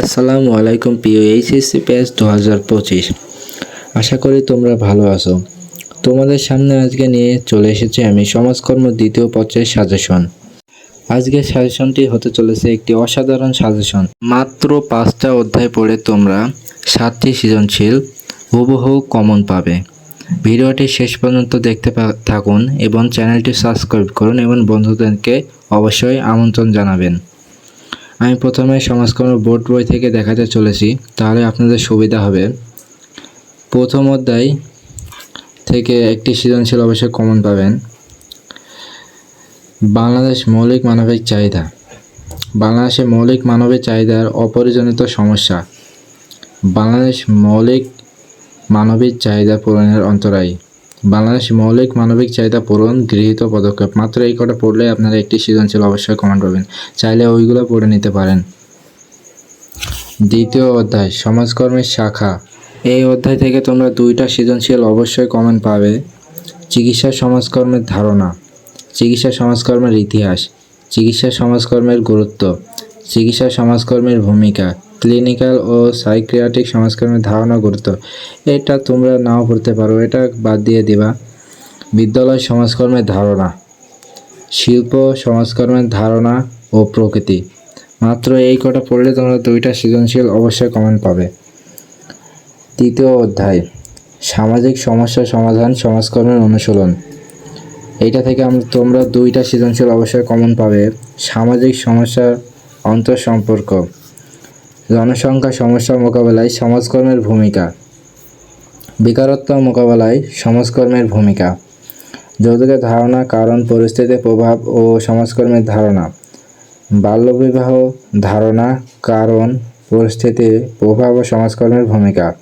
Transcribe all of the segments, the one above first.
আসসালামু আলাইকুম প্রিয় এইচএসসি পেজ দু হাজার পঁচিশ। আশা করি তোমরা ভালো আছো। তোমাদের সামনে আজকে নিয়ে চলে এসেছি আমি সমাজকর্ম দ্বিতীয় পর্যায়ের সাজেশন আজকের সাজেশনটি হতে চলেছে একটি অসাধারণ সাজেশন মাত্র পাঁচটা অধ্যায় পড়ে তোমরা সাতটি সৃজনশীল হুবহু কমন পাবে। ভিডিওটি শেষ পর্যন্ত দেখতে থাকুন এবং চ্যানেলটি সাবস্ক্রাইব করুন এবং বন্ধুদেরকে অবশ্যই আমন্ত্রণ জানাবেন। আমি প্রথমে সমাজকর্ম বোর্ড বই থেকে দেখাতে চলেছি, তাহলে আপনাদের সুবিধা হবে। প্রথম অধ্যায় থেকে একটি সৃজনশীল অবশ্যই কমন পাবেন। বাংলাদেশ মৌলিক মানবিক চাহিদা। বাংলাদেশে মৌলিক মানবিক চাহিদার অপরিজনিত সমস্যা। বাংলাদেশ মৌলিক মানবিক চাহিদা পূরণের অন্তরায়। বাংলাদেশ মৌলিক মানবিক চাহিদা পূরণ, গৃহীত পদক্ষেপ। মাত্র এই কটা পড়লে আপনারা একটি সৃজনশীল অবশ্যই কমেন্ট পাবেন। চাইলে ওইগুলো পড়ে নিতে পারেন। দ্বিতীয় অধ্যায়, সমাজকর্মের শাখা। এই অধ্যায় থেকে তোমরা দুইটা সৃজনশীল অবশ্যই কমেন্ট পাবে। চিকিৎসা সমাজকর্মের ধারণা। চিকিৎসা সমাজকর্মের ইতিহাস। চিকিৎসা সমাজকর্মের গুরুত্ব। চিকিৎসা সমাজকর্মের ভূমিকা। ক্লিনিক্যাল ও সাইক্রিয়াটিক সমাজকর্মের ধারণা গুরুত্ব। এটা তোমরা নাও পড়তে পারো, এটা বাদ দিয়ে দিবা। বিদ্যালয় সমাজকর্মের ধারণা। শিল্প সমাজকর্মের ধারণা ও প্রকৃতি। মাত্র এই কটা পড়লে তোমরা দুইটা সৃজনশীল অবশ্যই কমেন্ট পাবে। তৃতীয় অধ্যায়, সামাজিক সমস্যা সমাধান সমাজকর্মের অনুশীলন। এইটা থেকে আমরা তোমরা দুইটা সৃজনশীল অবশ্যই কমন পাবে। সামাজিক সমস্যার অন্তঃসম্পর্ক। জনসংখ্যা সমস্যা মোকাবেলায় সমাজকর্মের ভূমিকা। বেকারত্ব মোকাবেলায় সমাজকর্মের ভূমিকা। যৌতুকের ধারণা, কারণ, পরিস্থিতি, প্রভাব ও সমাজকর্মের ধারণা। বাল্যবিবাহ ধারণা, কারণ, পরিস্থিতি, প্রভাব ও সমাজকর্মের ভূমিকা।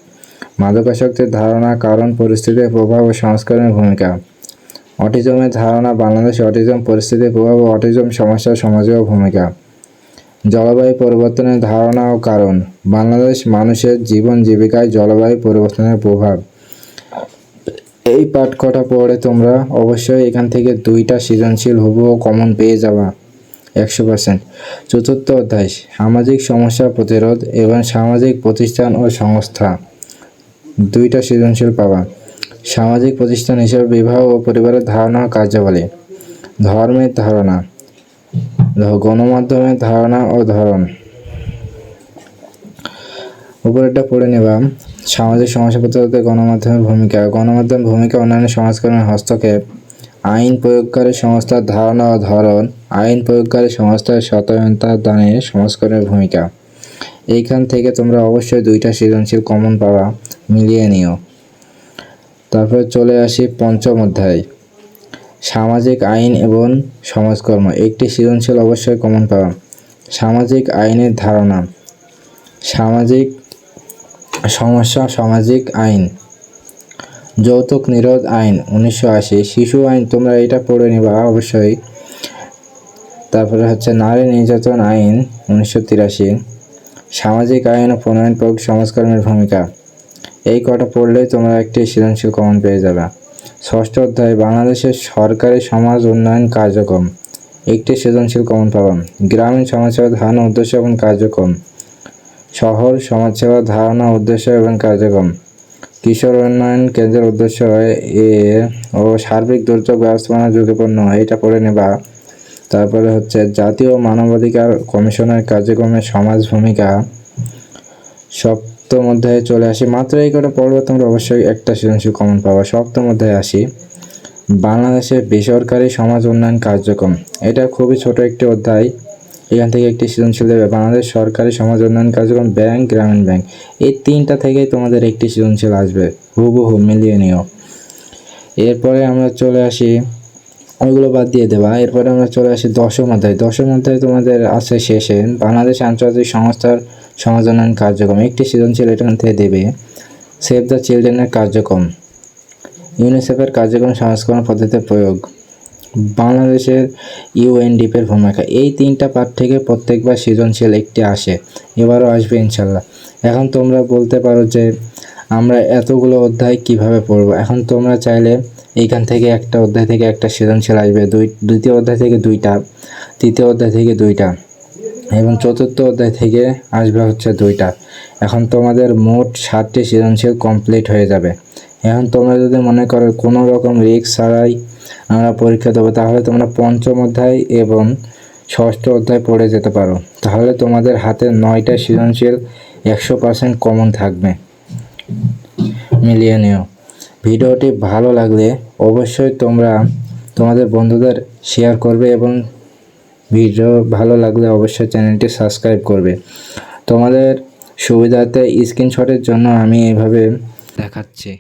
মাদকাসক্তির ধারণা, কারণ, পরিস্থিতি, প্রভাব ও সমাজকর্মের ভূমিকা। অটিজমের ধারণা, বাংলাদেশে অটিজম পরিস্থিতির প্রভাব ও অটিজম, সমস্যা সমাজে ও ভূমিকা। জলবায়ু পরিবর্তনের ধারণা ও কারণ। বাংলাদেশ মানুষের জীবন জীবিকায় জলবায়ু পরিবর্তনের প্রভাব। এই পাঠ কটা পড়ে তোমরা অবশ্যই এখান থেকে দুইটা সৃজনশীল, হুবহু কমন পেয়ে যাবা। একশো পার্সেন্ট চতুর্থ অধ্যায়, সামাজিক সমস্যা প্রতিরোধ এবং সামাজিক প্রতিষ্ঠান ও সংস্থা। দুইটা সৃজনশীল পাবা। সামাজিক প্রতিষ্ঠান হিসেবে বিবাহ ও পরিবারের ধারণা কার্যাবলী। ধর্মের ধারণা। গণমাধ্যমের ধারণা ও ধরন। উপরেরটা পড়ে নেবা। সামাজিক সমস্যা গণমাধ্যমের ভূমিকা। গণমাধ্যম ভূমিকা অন্যান্য সমাজকর্মের হস্তক্ষেপ। আইন প্রয়োগকারী সংস্থার ধারণা ও ধরন। আইন প্রয়োগকারী সংস্থার সচেতনতা দানে সমাজকর্মের ভূমিকা। এইখান থেকে তোমরা অবশ্যই দুইটা সৃজনশীল কমন পাওয়া মিলিয়ে নিও। তারপরে চলে আসি পঞ্চম অধ্যায়। সামাজিক আইন এবং সমাজকর্ম। একটি সৃজনশীল অবশ্যই কমন পাওয়া। সামাজিক আইনের ধারণা। সামাজিক সমস্যা, সামাজিক আইন। যৌতুক নিরোধ আইন, উনিশশো আশি। শিশু আইন, তোমরা এটা পড়ে নিবা অবশ্যই। তারপরে হচ্ছে নারী নির্যাতন আইন, উনিশশো তিরাশি। সামাজিক আইন ও প্রণয়ন প্রয়োগ সমাজকর্মের ভূমিকা। এই কটা পড়লেই তোমরা একটি সৃজনশীল কমন পেয়ে যাবে। ষষ্ঠ অধ্যায়, বাংলাদেশের সরকারি সমাজ উন্নয়ন কার্যক্রম। একটি সৃজনশীল কমন পাবা গ্রামীণ সমাজসেবা ধারণা, উদ্দেশ্য এবং কার্যক্রম। শহর সমাজসেবা ধারণা, উদ্দেশ্য এবং কার্যক্রম। কিশোর উন্নয়ন কেন্দ্রের উদ্দেশ্য এ ও সার্বিক দুর্যোগ ব্যবস্থাপনা ঝুঁকিপূর্ণ। এটা পড়ে নেবা। তারপরে হচ্ছে জাতীয় মানবাধিকার কমিশনের কার্যক্রমের সমাজ ভূমিকা। সপ্তম অধ্যায়ে চলে আসি। মাত্র এই কটা পড়বে তোমরা অবশ্যই একটা সৃজনশীল কমন পাবা। সপ্তম অধ্যায়ে আসি। বাংলাদেশের বেসরকারি সমাজ উন্নয়ন কার্যক্রম। এটা খুবই ছোট একটি অধ্যায়। এখান থেকে একটি সৃজনশীল দেবে। বাংলাদেশ সরকারি সমাজ উন্নয়ন কার্যক্রম ব্যাংক, গ্রামীণ ব্যাংক। এই তিনটা থেকেই তোমাদের একটি সৃজনশীল আসবে। হুবহু মিলিয়ে নিও। এরপরে আমরা চলে আসি। ওইগুলো বাদ দিয়ে দেবা। এরপরে আমরা চলে আসি দশম অধ্যায়। দশম অধ্যায় তোমাদের আছে শেষে। বাংলাদেশ আন্তর্জাতিক সংস্থার সমাজ কার্যক্রম। একটি সৃজনশীল থেকে দেবে। সেভ দ্য চিলড্রেনের কার্যক্রম। ইউনিসেফের কার্যক্রম সংস্করণ পদ্ধতিতে প্রয়োগ। বাংলাদেশের ইউএনডিপের ভূমিকা। এই তিনটা পার্ট থেকে প্রত্যেকবার সৃজনশীল একটি আসে। এবারও আসবে ইনশাল্লাহ এখন তোমরা বলতে পারো যে আমরা এতগুলো অধ্যায় কীভাবে পড়ব? এখন তোমরা চাইলে এইখান থেকে একটা অধ্যায় থেকে একটা সৃজনশীল আসবে। দুই, দ্বিতীয় অধ্যায় থেকে দুইটা, তৃতীয় অধ্যায় থেকে দুইটা। এবং চতুর্থ অধ্যায় থেকে আসবে হচ্ছে দুইটা। এখন তোমাদের মোট সাতটি সৃজনশীল কমপ্লিট হয়ে যাবে। এখন তোমরা যদি মনে করো কোনো রকম রিস্ক ছাড়াই আমরা পরীক্ষা দেবো, তাহলে তোমরা পঞ্চম অধ্যায় এবং ষষ্ঠ অধ্যায় পড়ে যেতে পারো। তাহলে তোমাদের হাতে নয়টা সৃজনশীল একশো পার্সেন্ট কমন থাকবে। মিলিয়ে নিও। ভিডিওটি ভালো লাগলে অবশ্যই তোমরা তোমাদের বন্ধুদের শেয়ার করবে এবং ভিডিও ভালো লাগলে অবশ্যই চ্যানেলটি সাবস্ক্রাইব করবে। তোমাদের সুবিধাতে স্ক্রিনশটের জন্য আমি এভাবে দেখাচ্ছি।